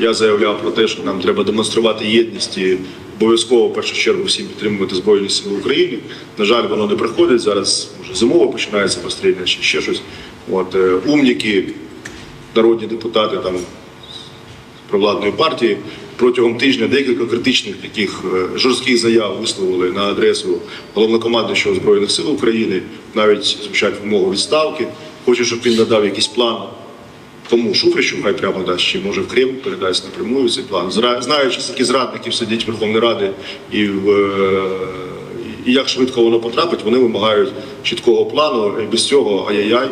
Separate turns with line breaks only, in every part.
Я заявляв про те, що нам треба демонструвати єдність і обов'язково в першу чергу всім підтримувати Збройні Сили України. На жаль, воно не приходить. Зараз може зимово починається постріляння чи ще щось. От е, умніки, народні депутати там провладної партії протягом тижня декілька критичних таких е, жорстких заяв висловили на адресу головнокомандуючого збройних сил України, навіть звучать вимогу відставки. Хочу, щоб він надав якийсь план тому Шуфричу, хай прямо дасть, чи може в Кремль передасть напрямую цей план. Знаючи, скільки зрадників сидять в Верховній Раді і в е, і як швидко воно потрапить, вони вимагають чіткого плану, і без цього ай-яй-яй.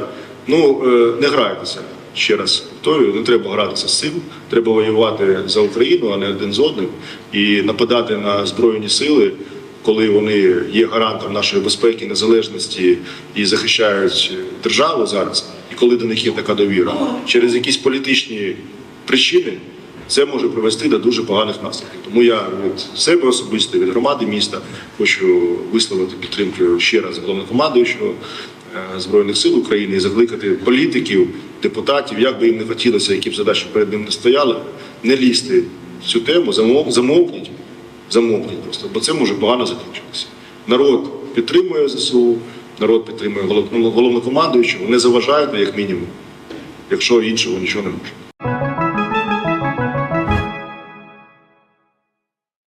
Ну е, не грайтеся. Ще раз повторюю, не треба гратися з цим. Треба воювати за Україну, а не один з одним, і нападати на збройні сили, коли вони є гарантом нашої безпеки, незалежності і захищають державу зараз. І коли до них є така довіра, через якісь політичні причини це може привести до дуже поганих наслідків. Тому я від себе особисто, від громади міста хочу висловити підтримку ще раз головнокомандуючого е, Збройних сил України і закликати політиків, депутатів, як би їм не хотілося, які б задачі перед ним не стояли, не лізти в цю тему, замов- замовкніть, замовкніть просто, бо це може погано закінчитися. Народ підтримує ЗСУ, народ підтримує головнокомандуючого, не заважайте як мінімум, якщо іншого нічого не може.